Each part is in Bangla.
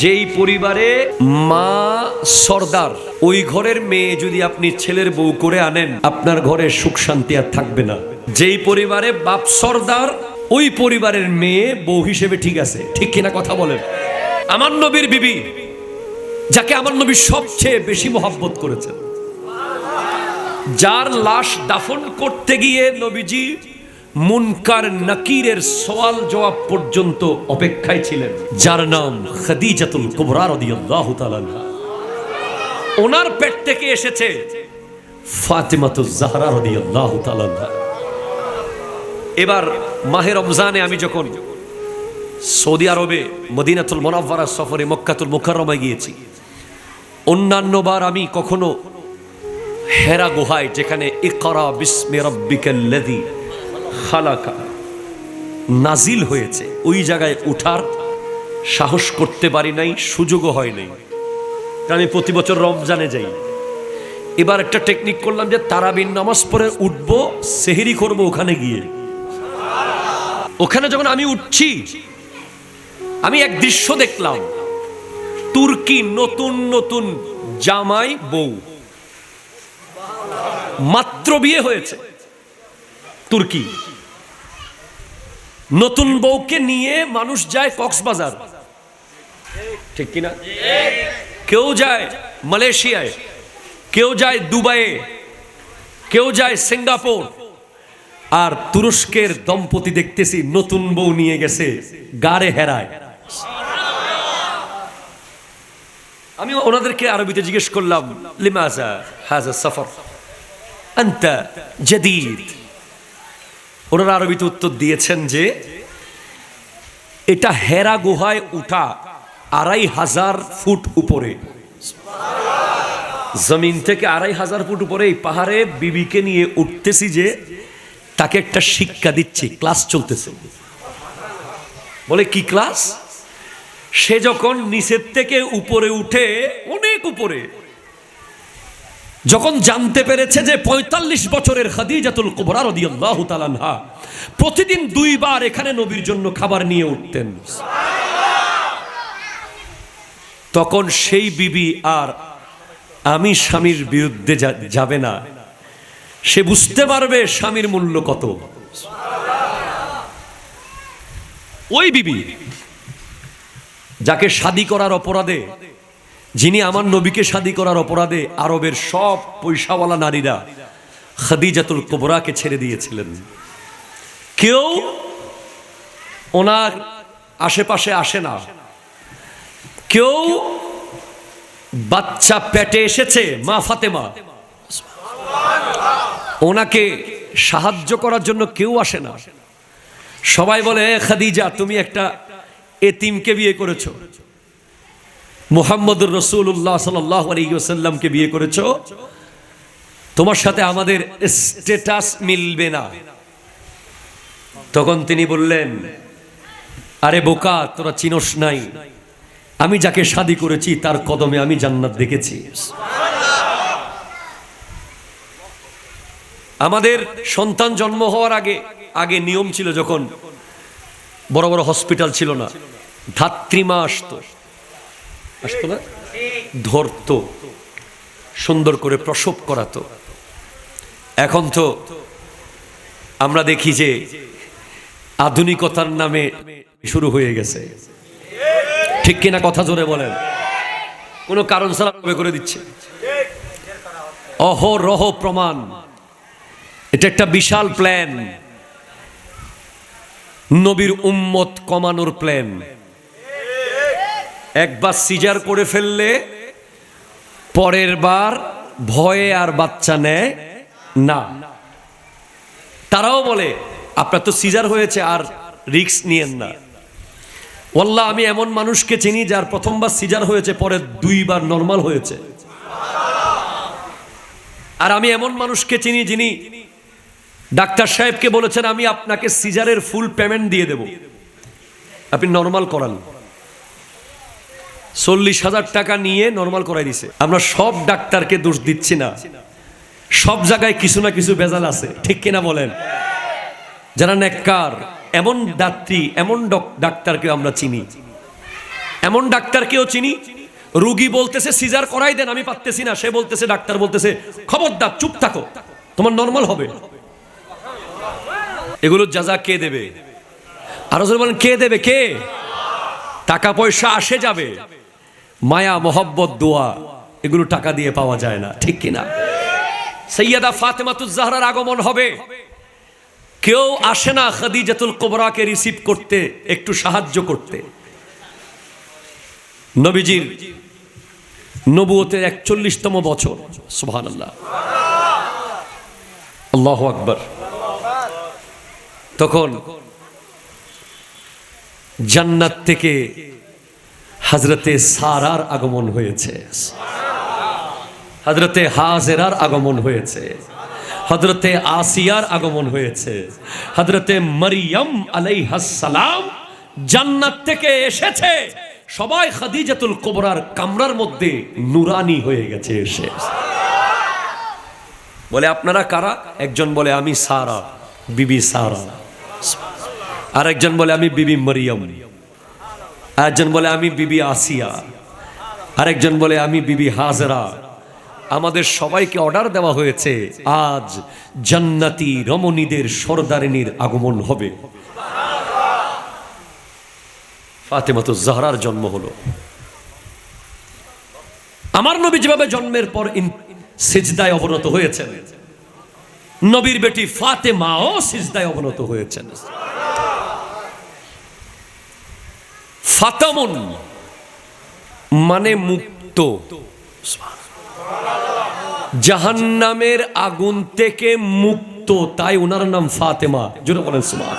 যেই পরিবারে মা সর্দার, ওই ঘরের মেয়ে যদি আপনি ছেলের বউ করে আনেন, আপনার ঘরে সুখ শান্তি আর থাকবে না। যেই পরিবারে বাপ সর্দার, ওই পরিবারের মেয়ে বউ হিসেবে ঠিক আছে। ঠিক কিনা কথা বলেন? আমার নবীর বিবি, যাকে আমার নবী সবচেয়ে বেশি মহাব্বত করেছেন, যার লাশ দাফন করতে গিয়ে নবীজি মুনকার নাকিরের সওয়াল জবাব পর্যন্ত অপেক্ষায় ছিলেন যার নাম খাদিজাতুল কুবরা রাদিয়াল্লাহু তাআলা। ওনার পেট থেকে এসেছে ফাতেমাতুজ জাহরা রাদিয়াল্লাহু তাআলা। এবার মাহে রমজানে আমি যখন সৌদি আরবে মদিনাতুল মোনাব্বারা সফরে মক্কাতুল মুকাররমায় গিয়েছি অন্যান্যবার আমি কখনো হেরা গুহায় যেখানে ইকরা বিস্মে রব্বিকাল্লাযী খালাকা। নাজিল হয়েছে। ওই জায়গায় উঠার সাহস করতে পারি নাই, সুযোগও হয় নাই। আমি প্রতি বছর রমজানে যাই। এবার একটা টেকনিক করলাম যে তারাবিন নামাজ পড়ে উঠবো, সেহেরি করব ওখানে গিয়ে। ওখানে যখন আমি উঠছি, আমি এক দৃশ্য দেখলাম। তুর্কি নতুন নতুন জামাই বউ। মাত্র বিয়ে হয়েছে। তুর্কি। নতুন বউকে নিয়ে মানুষ যায় কক্সবাজার। ঠিক কিনা? কেউ যায় মালয়েশিয়ায়, কেউ যায় দুবাইয়ে, কেউ যায় সিঙ্গাপুর। আর তুরস্কের দম্পতি দেখতেছি নতুন বউ নিয়ে গেছে গাড়ে হেরায়। আমি ওনাদেরকে আরবিতে জিজ্ঞেস করলাম, লিমাজা হাজা সফর? আন্তা জদিদ? ওনারা আরবিতে উত্তর দিয়েছেন যে এটা হেরা গুহায় উঠা আড়াই হাজার ফুট উপরে। জমিন থেকে আড়াই হাজার ফুট উপরে এই পাহাড়ে বিবিকে নিয়ে উঠতেছি যে তাকে একটা শিক্ষা দিচ্ছি, ক্লাস চলতেছে। বলে, কি ক্লাস? সে যখন নিচের থেকে উপরে উঠে, অনেক উপরে যখন জানতে পেরেছে যে পঁয়তাল্লিশ বছরের খাদিজাতুল কুবরা রাদিয়াল্লাহু তাআলা আনহা প্রতিদিন দুইবার এখানে নবীর জন্য খাবার নিয়ে উঠতেন। তখন সেই বিবি আর আমি স্বামীর বিরুদ্ধে যাবে না। সে বুঝতে পারবে স্বামীর মূল্য কত। ওই বিবি যাকে শাদি করার অপরাধে যিনি আমার নবীকে শাদি করার অপরাধে আরবের সব পয়সাওয়ালা নারীরা খাদিজাতুল কোবরাকে ছেড়ে দিয়েছিলেন। কেউ ওনার আশেপাশে আসে না। কেউ বাচ্চা পেটে এসেছে, মা ফাতেমা। ওনাকে সাহায্য করার জন্য কেউ আসে না। সবাই বলে খাদিজা, তুমি একটা এতিমকে বিয়ে করেছ। মুহাম্মদুর রসুল্লাহ সাল্লামকে বিয়ে করেছ? তোমার সাথে আমাদের স্টেটাস মিলবে না। তখন তিনি বললেন, আরে বোকা, তোরা চিনস নাই। আমি যাকে শাদি করেছি, তার কদমে আমি জান্নাত দেখেছি। আমাদের সন্তান জন্ম হওয়ার আগে আগে নিয়ম ছিল যখন বড় বড় হসপিটাল ছিল না ধাত্রীমা আসতো। আসতো না ধরতো, সুন্দর করে প্রসব করাতো। এখন তো আমরা দেখি যে আধুনিকতার নামে শুরু হয়ে গেছে। ঠিক কিনা কথা জোরে বলেন? কোনো কারণ ছাড়া করে দিচ্ছে। অহরহ প্রমাণ। এটা একটা বিশাল প্ল্যান নবীর উম্মত কমানোর প্ল্যান একবার সিজার করে ফেললে পরের বার ভয়ে আর বাচ্চা নেয় না। তারাও বলে, আপনার তো সিজার হয়েছে, আর রিক্স নিয়েন না। ওল্লাহ আমি এমন মানুষকে চিনি যার প্রথমবার সিজার হয়েছে, পরে দুইবার নর্মাল হয়েছে। আর আমি এমন মানুষকে চিনি যিনি ডাক্তার সাহেবকে বলেছেন, আমি আপনাকে সিজারের ফুল পেমেন্ট দিয়ে দেব। আপনি নর্মাল করান। চল্লিশ হাজার টাকা নিয়ে নর্মাল করাই দিছে। আমরা সব ডাক্তারকে দোষ দিচ্ছি না। সব জায়গায় কিছু না কিছু ভেজাল আছে। ঠিক কিনা বলেন? যারা নেককার, এমন দাত্রী, এমন ডক- ডাক্তারকে আমরা চিনি। এমন ডাক্তারকেও চিনি। রুগী বলতেছে, সিজার করাই দেন, আমি পারতেছি না। সে বলতেছে, ডাক্তার বলতেছে, খবরদার, চুপ থাকো। তোমার নর্মাল হবে। এগুলো যা যা কে দেবে? আরও বলেন, কে দেবে? কে? টাকা পয়সা আসে যাবে। মায়া, মোহব্বত, দোয়া, এগুলো টাকা দিয়ে পাওয়া যায় না। ঠিক কিনা? সৈয়দা ফাতেমাতুজ জাহরার আগমন হবে। কেউ আসে না খাদিজাতুল কোবরাকে রিসিভ করতে, একটু সাহায্য করতে। নবীজির নবুয়তের একচল্লিশতম বছর। সুবহান আল্লাহ আল্লাহ আকবর। তখন জান্নাত থেকে হজরতে সারার আগমন হয়েছে। হজরতে হাজেরার আগমন হয়েছে। হজরতে আসিয়ার আগমন হয়েছে। হজরতে মরিয়ম আলাইহাসালাম জান্নাত থেকে এসেছে। সবাই খাদিজাতুল কোবরার কামরার মধ্যে নুরানি হয়ে গেছে এসে। বলে, আপনারা কারা? একজন বলে, আমি সারা, বিবি সারা। আরেকজন বলে, আমি বিবি মরিয়ম। আরেকজন বলে, আমি বিবি আসিয়া। আরেকজন বলে, আমি বিবি হাজরা। আমাদের সবাইকে অর্ডার দেওয়া হয়েছে, আজ জান্নাতি রমণীদের সর্দারিনীর আগমন হবে। ফাতেমাতো জাহরার জন্ম হলো। আমার নবী যেভাবে জন্মের পর সিজদায় অবনত হয়েছেন, নবীর বেটি ফাতেমাও সিজদায় অবনত হয়েছেন। ফাতামুন মানে মুক্ত। জাহান্নামের আগুন থেকে মুক্ত, তাই ওনার নাম ফাতেমা। জোরে বলেন সুমান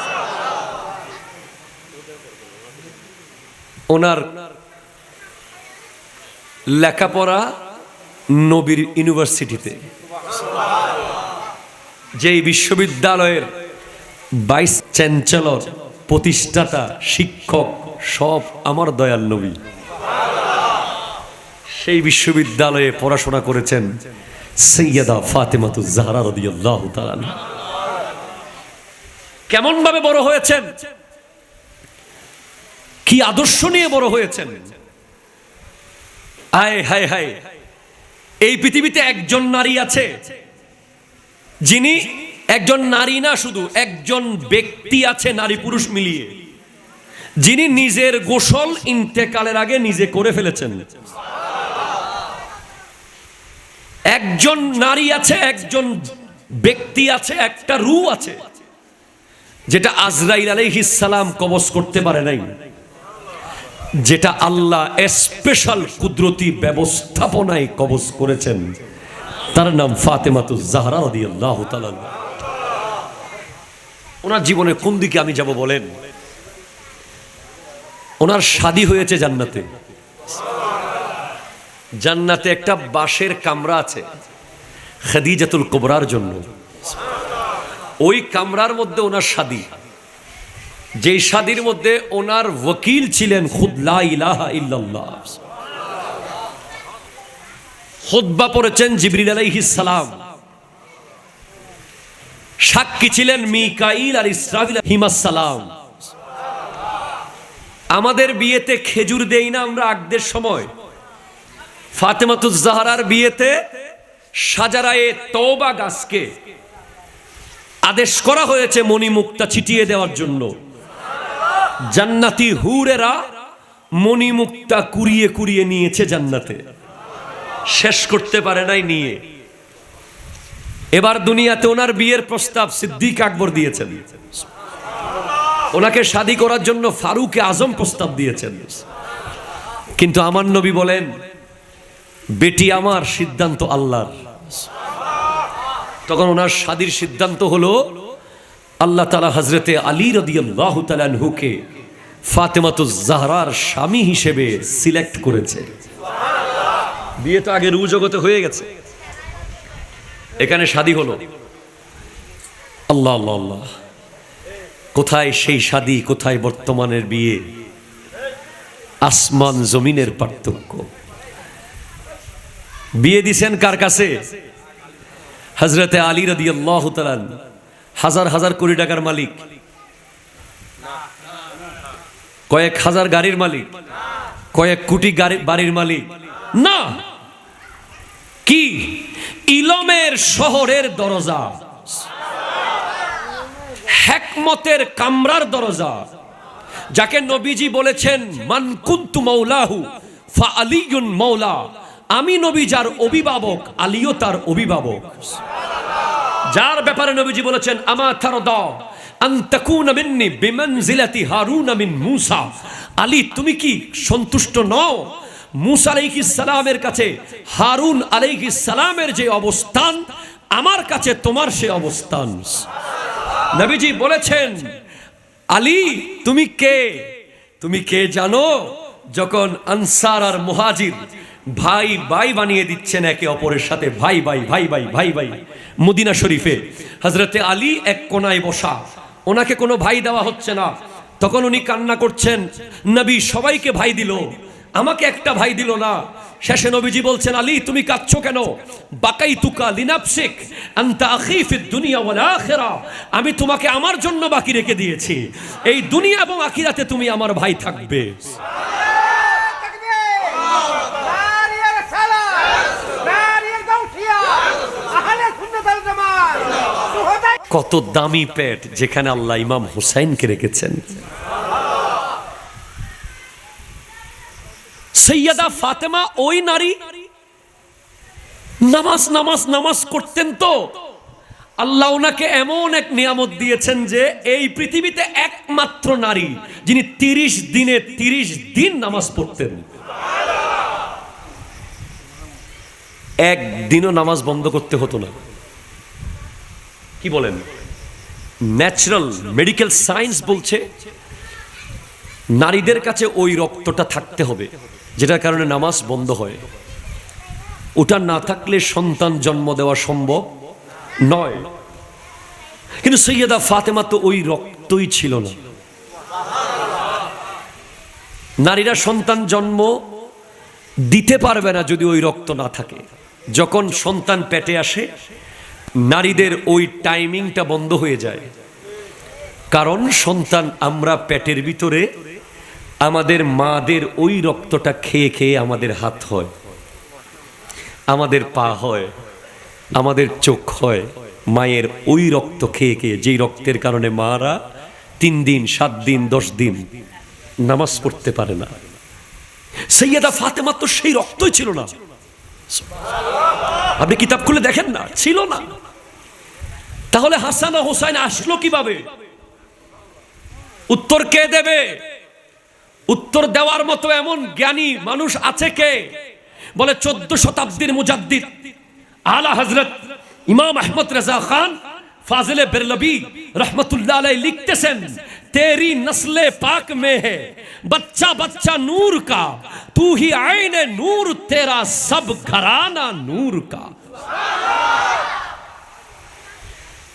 ওনার লেখাপড়া নবীর ইউনিভার্সিটিতে। যেই বিশ্ববিদ্যালয়ের ভাইস চ্যান্সেলর, প্রতিষ্ঠাতা, শিক্ষক সব আমার দয়াল নবী। সেই বিশ্ববিদ্যালয়ে পড়াশোনা করেছেন সৈয়দা ফাতেমাতু জাহরা রাদিয়াল্লাহু কেমন ভাবে বড় হয়েছেন? কি আদর্শ নিয়ে বড় হয়েছেন? আয়, হায় হায়, এই পৃথিবীতে একজন নারী আছে যিনি একজন নারী না শুধু, একজন ব্যক্তি আছে নারী পুরুষ মিলিয়ে। যিনি নিজের গোসল ইন্তেকালের আগে নিজে করে ফেলেছেন। একজন নারী আছে, একজন ব্যক্তি আছে, একটা রু আছে, যেটা আজরাইল আলাইহিস সালাম কবজ করতে পারে নাই, যেটা আল্লাহ স্পেশাল কুদরতি ব্যবস্থাপনায় কবজ করেছেন। তার নাম ফাতেমাতু জাহরা ওনার জীবনে কোন দিকে আমি যাব বলেন? ওনার শাদী হয়েছে জান্নাতে। জান্নাতে একটা বাঁশের কামরা আছে, খাদিজাতুল কোবরার জন্য। ওই কামরার মধ্যে ওনার শাদী। যেই শাদীর মধ্যে ওনার ওকিল ছিলেন খুদ লা ইলাহা ইল্লাল্লাহ। খুতবা পড়েছেন জিবরিল আলাইহিস সালাম। সাক্ষী ছিলেন মিকাইল আর ইসরাফিল হিমাস সালাম। আমাদের বিয়েতে খেজুর দেই না আমরা আগদের সময়। ফাতেমাতুজ জাহারার বিয়েতে সাজারায়ে তওবা গাছকে আদেশ করা হয়েছে মণিমুক্তা ছিটিয়ে দেওয়ার জন্য। জান্নাতি হুরেরা মণিমুক্তা কুড়িয়ে কুড়িয়ে নিয়েছে জান্নাতে। শেষ করতে পারে নাই নিয়ে। এবার দুনিয়াতে ওনার বিয়ের প্রস্তাব সিদ্দিক আকবর দিয়েছেন। ওনাকে শাদি করার জন্য ফারুকে আজম প্রস্তাব দিয়েছেন। কিন্তু আমার নবী বলেন, বেটি আমার সিদ্ধান্ত আল্লাহর। তখন ওনার শাদির সিদ্ধান্ত হলো, আল্লাহ তালা হজরতে আলী রদিয়াল্লাহ তালানহুকে জাহরার স্বামী হিসেবে সিলেক্ট করেছে। বিয়ে তো আগে রু জগতে হয়ে গেছে। এখানে শাদি হলো। আল্লাহ আল্লাহ আল্লাহ। কোথায় সেই শাদি কোথায় বর্তমানের বিয়ে? আসমান জমিনের পার্থক্য। বিয়ে দিছেন কার কাছে? হজরতে আলী রদি আল্লাহ হাজার হাজার কোটি টাকার মালিক। কয়েক হাজার গাড়ির মালিক। কয়েক কোটি বাড়ির মালিক। না! কি? ইলমের শহরের দরজা। হেকমতের কামরার দরজা, যাকে নবীজি বলেছেন, মান কুন্তু মৌলাহু ফা আলিয়ুন মৌলা আমি নবী যার অভিভাবক, আলিও তার অভিভাবক। যার ব্যাপারে নবীজি বলেছেন, আমা তাকুনা মিন্নি বিমানজিলাতি হারুন মিন মূসা। আলী, তুমি কি সন্তুষ্ট নও? মূসা আলাইহিস সালামের কাছে, হারুন আলাইহিস সালামের যে অবস্থান, আমার কাছে তোমার সে অবস্থান। নবীজি বলেছেন, আলী, তুমি কে? তুমি কে জানো? যখন আনসার আর মুহাজির ভাই ভাই বানিয়ে দিচ্ছেন একে অপরের সাথে, ভাই ভাই ভাই ভাই ভাই ভাই, মদিনা শরীফে হজরতে আলী এক কোনায় বসা। ওনাকে কোনো ভাই দেওয়া হচ্ছে না। তখন উনি কান্না করছেন, নবী সবাইকে ভাই দিল। আমাকে একটা ভাই দিল না। শেষে নবীজি বলছেন, আলী, তুমি কাঁদছ কেন? বাকাই তুকা লিনাপসিক আন্তা আখিফির দুনিয়া ওয়াল আখেরা। আমি তোমাকে আমার জন্য বাকি রেখে দিয়েছি। এই দুনিয়া এবং আখিরাতে তুমি আমার ভাই থাকবে। কত দামি পেট যেখানে আল্লাহ ইমাম হুসাইনকে রেখেছেন। সৈয়দা ফাতেমা ওই নারী নামাজ নামাজ নামাজ করতেন তো। আল্লাহ ওনাকে এমন এক নিয়ামত দিয়েছেন যে এই পৃথিবীতে একমাত্র নারী যিনি তিরিশ দিনে তিরিশ দিন নামাজ পড়তেন। একদিনও নামাজ বন্ধ করতে হতো না। কি বলেন? ন্যাচারাল মেডিকেল সায়েন্স বলছে, নারীদের কাছে ওই রক্তটা থাকতে হবে। যেটার কারণে নামাজ বন্ধ হয়। ওটা না থাকলে সন্তান জন্ম দেওয়া সম্ভব নয়। কিন্তু সৈয়দা ফাতেমা তো ওই রক্তই ছিল না। নারীরা সন্তান জন্ম দিতে পারবে না যদি ওই রক্ত না থাকে। যখন সন্তান পেটে আসে, নারীদের ওই টাইমিংটা বন্ধ হয়ে যায়। কারণ সন্তান আমরা পেটের ভিতরে আমাদের মাদের ওই রক্তটা খেয়ে খেয়ে আমাদের হাত হয়। আমাদের পা হয়, আমাদের চোখ হয়, মায়ের ওই রক্ত খেয়ে খেয়ে, যেই রক্তের কারণে মারা তিন দিন, সাত দিন, দশ দিন নামাজ পড়তে পারে না। সৈয়দা ফাতেমা তো সেই রক্তই ছিল না। আপনি কিতাব খুলে দেখেন না? ছিল না। তাহলে হাসান হোসাইন আসলো কীভাবে? উত্তর কে দেবে? উত্তর দেওয়ার মতো এমন জ্ঞানী মানুষ আছে কে বলে চোদ্দ শতাব্দীর মুজাদ্দিদ আলা হজরত ইমাম আহমদ রাজা খান ফাজিলে বেরলবি রহমতুল্লাহ আলাই লিখতেছেন तेरी नस्ले पाक में है बच्चा बच्चा नूर का तू ही आईने नूर तेरा सब घराना नूर का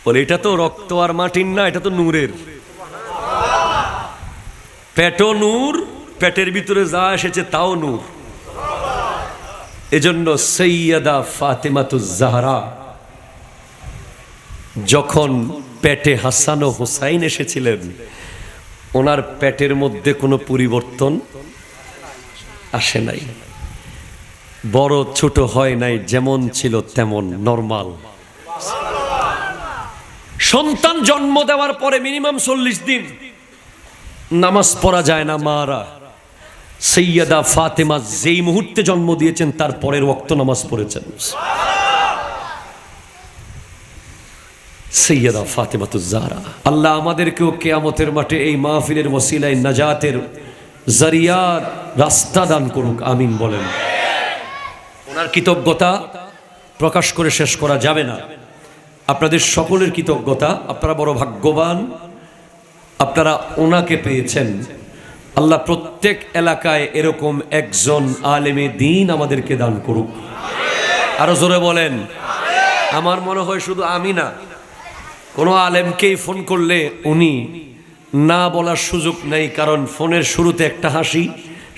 বলে এটা তো রক্ত আর মাটির না এটা তো নূরের পেটও নূর পেটের ভিতরে যা এসেছে তাও নূর। এজন্য সৈয়দা ফাতেমাতুজাহরা যখন পেটে হাসান ও হোসাইন এসেছিলেন, ওনার পেটের মধ্যে কোনো পরিবর্তন আসে নাই। বড় ছোট হয় নাই, যেমন ছিল তেমন নর্মাল। সন্তান জন্ম দেওয়ার পরে মিনিমাম চল্লিশ দিন নামাজ পড়া যায় না মারা। সৈয়দা ফাতেমা যেই মুহূর্তে জন্ম দিয়েছেন, তার পরের ওক্ত নামাজ পড়েছেন। সৈয়দা ফাতেমাতুজারা আল্লাহ আমাদেরকেও কেয়ামতের মাঠে এই মাহফিলের ওসিলায় নাজাতের জারিয়ার রাস্তা দান করুক, আমিন বলেন। ওনার কৃতজ্ঞতা প্রকাশ করে শেষ করা যাবে না। আপনাদের সকলের কৃতজ্ঞতা, আপনারা বড় ভাগ্যবান। আপনারা ওনাকে পেয়েছেন। আল্লাহ প্রত্যেক এলাকায় এরকম একজন আলেমে দিন আমাদেরকে দান করুক। আরও জোরে বলেন। আমার মনে হয় শুধু আমি না, কোনো আলেমকেই ফোন করলে উনি না বলার সুযোগ নেই, কারণ ফোনের শুরুতে একটা হাসি,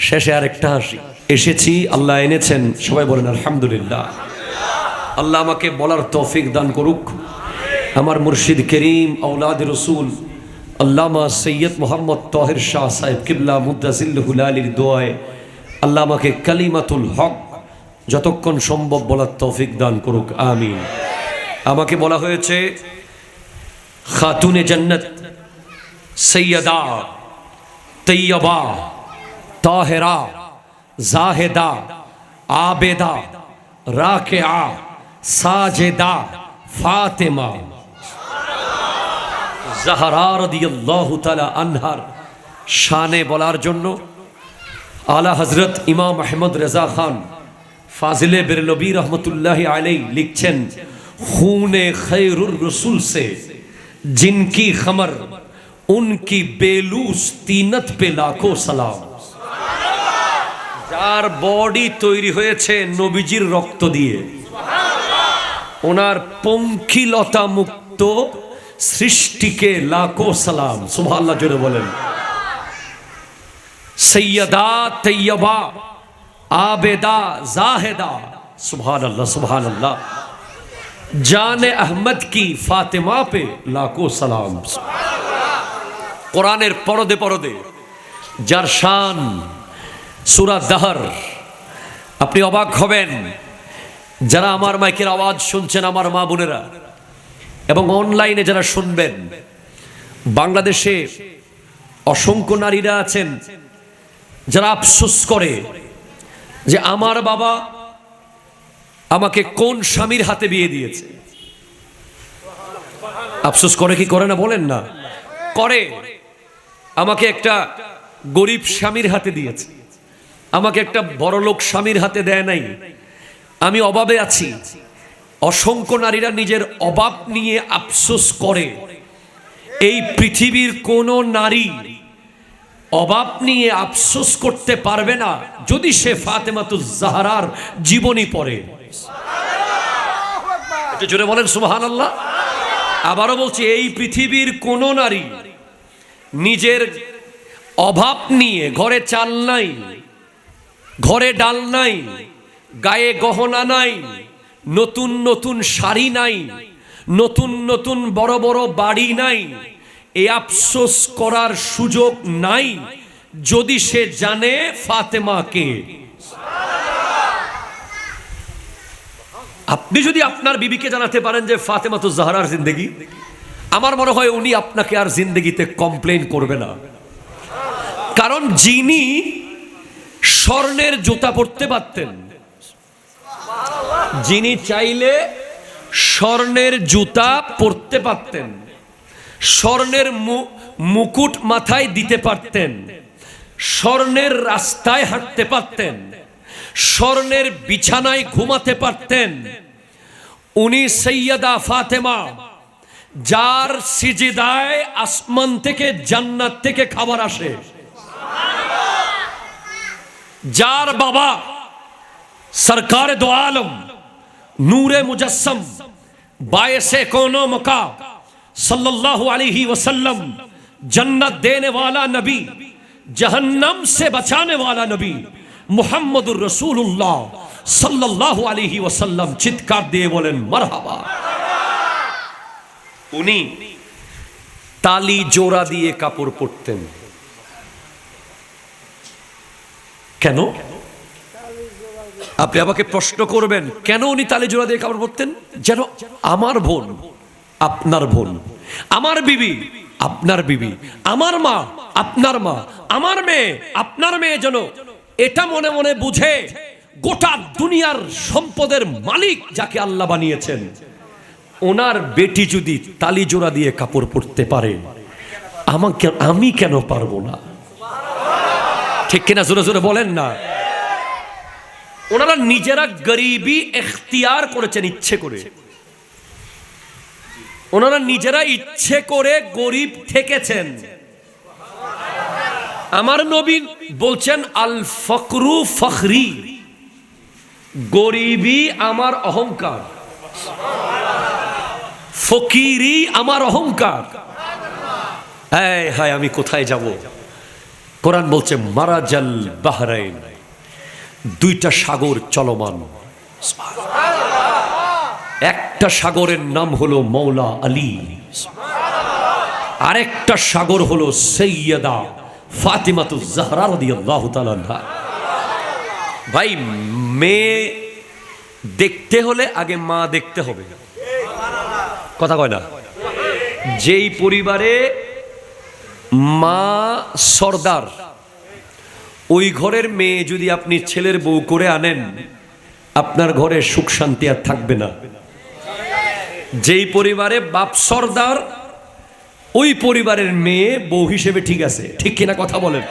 শেষে আর একটা হাসি। এসেছি, আল্লাহ এনেছেন, সবাই বলেন আলহামদুলিল্লাহ। আল্লাহ আমাকে বলার তৌফিক দান করুক। আমার মুর্শিদ করিম আউলাদ রসুল আল্লামা সৈয়দ মোহাম্মদ তহের শাহ সাহেব কিবলা মুদাজিল্লুল আলীর দোয়ায় আল্লাহ আমাকে কালিমাতুল হক যতক্ষণ সম্ভব বলার তৌফিক দান করুক, আমিন। আমাকে বলা হয়েছে, খাতুনে জান্নাত সৈয়দা, তৈয়বা, তাহেরা, জাহেদা, আবেদা রাকেআ সাজেদা, ফাতেমা। জাহারা রাদিয়াল্লাহু তাআলা আনহার শানে বলার জন্য আলা হজরত ইমাম আহমদ রেজা খান ফাজিলে বেরলবী রহমতুল্লাহ আলাই লিখছেন खूने खैरुर रसूल से जिनकी खमर उनकी बेलूस तीनत पे लाखों সালাম যার বডি তৈরি হয়েছে নবীজির রক্ত দিয়ে ওনার পঙ্খিলতা মুক্ত সৃষ্টিকে লাখো সালাম, সুবহানাল্লাহ জোরে বলেন। সৈয়দা, তৈয়বা, আবেদা, জাহেদা সুবহান আল্লাহ সুবহান আল্লাহ জানে আহমদ কি ফাতেমা পে লাখো সালাম। কোরআনের পরদে পরদে, যার শান সুরা দাহর, আপনি অবাক হবেন, যারা আমার মাইকের আওয়াজ শুনছেন, আমার মা বোনেরা। এবং অনলাইনে যারা শুনবেন, বাংলাদেশে অসংখ্য নারীরা আছেন যারা আফসোস করে যে আমার বাবা আমাকে কোন স্বামীর হাতে বিয়ে দিয়েছে। আফসোস করে কি করে না বলেন না? করে। আমাকে একটা গরিব স্বামীর হাতে দিয়েছে। আমাকে একটা বড়লোক স্বামীর হাতে দেয় নাই। আমি অভাবে আছি। অসংখ্য নারীরা নিজের অভাব নিয়ে আফসোস করে। এই পৃথিবীর কোন নারী অভাব নিয়ে আফসোস করতে পারবে না যদি সে ফাতেমাতুজ জাহারার জীবনী পড়ে। একটু জোরে বলেন সুবাহান আল্লাহ আবারও বলছি, এই পৃথিবীর কোন নারী নিজের অভাব নিয়ে ঘরে চাল নাই, ঘরে ডাল নাই, গায়ে গহনা নাই নতুন নতুন শাড়ি নাই, নতুন নতুন বড় বড় বাড়ি নাই, এ আফসোস করার সুযোগ নাই, যদি সে জানে ফাতেমাকে। আপনি যদি আপনার বিবিকে জানাতে পারেন যে ফাতেমা তো জাহারার জিন্দগি, আমার মনে হয় উনি আপনাকে আর জিন্দগিতে কমপ্লেন করবে না। কারণ যিনি স্বর্ণের জুতা পরতে পারতেন যিনি চাইলে স্বর্ণের জুতা পরতে পারতেন, স্বর্ণের মুকুট মাথায় দিতে পারতেন, স্বর্ণের রাস্তায় হাঁটতে পারতেন, স্বর্ণের বিছানায় ঘুমাতে পারতেন। উনি সৈয়দা ফাতেমা, যার সিজিদায় আসমান থেকে জান্নাত থেকে খাবার আসে। যার বাবা সরকার দো আলম নূরে মুজস্সম बायसे कोनो मका सल्लल्लाहु अलैहि वसल्लम जन्नत देने वाला नबी जहन्नम से बचाने वाला नबी মুহাম্মদুর রসুল্লাহ সাল্লাল্লাহু আলাইহি ওয়াসাল্লাম চিৎকার দিয়ে বলেন মারহাবা উনি তালি জোড়া দিয়ে কাপড় পরতেন কেন আপনি আমাকে প্রশ্ন করবেন, কেন উনি তালে জোড়া দিয়ে কাপড় পরতেন? যেন আমার বোন, আপনার বোন, আমার বিবি, আপনার বিবি, আমার মা, আপনার মা, আমার মেয়ে, আপনার মেয়ে যেন এটা মনে মনে বুঝে গোটা দুনিয়ার সম্পদের মালিক যাকে আল্লাহ বানিয়েছেন। ওনার বেটি যদি তালি জোড়া দিয়ে কাপড় পরতে পারে, আমাকে, আমি কেন পারব না? ঠিক কিনা জোরে জোরে বলেন না। ওনারা নিজেরা গরিবি এখতিয়ার করেছেন ইচ্ছে করে। ওনারা নিজেরা ইচ্ছে করে গরিব থেকেছেন। আমার নবী বলছেন, আল ফকরু ফখরি। গরিবি আমার অহংকার। ফকিরি আমার অহংকার। হ্যাঁ হ্যাঁ আমি কোথায় যাব? কোরআন বলছে, মারাজাল বাহরাইন। দুইটা সাগর চলমান। একটা সাগরের নাম হলো মৌলা আলী। আরেকটা সাগর হলো সৈয়দা ফাতিমাতু জাহরা রাদিয়াল্লাহু। ভাই, মেয়ে দেখতে হলে আগে মা দেখতে হবে। কথা কয় না? যেই পরিবারে মা সর্দার ওই ঘরের মেয়ে যদি আপনি ছেলের বউ করে আনেন, আপনার ঘরে সুখ শান্তি আর থাকবে না। যেই পরিবারে বাপ সর্দার, ওই পরিবারের মেয়ে বউ হিসেবে ঠিক আছে। ঠিক কিনা কথা বলেন?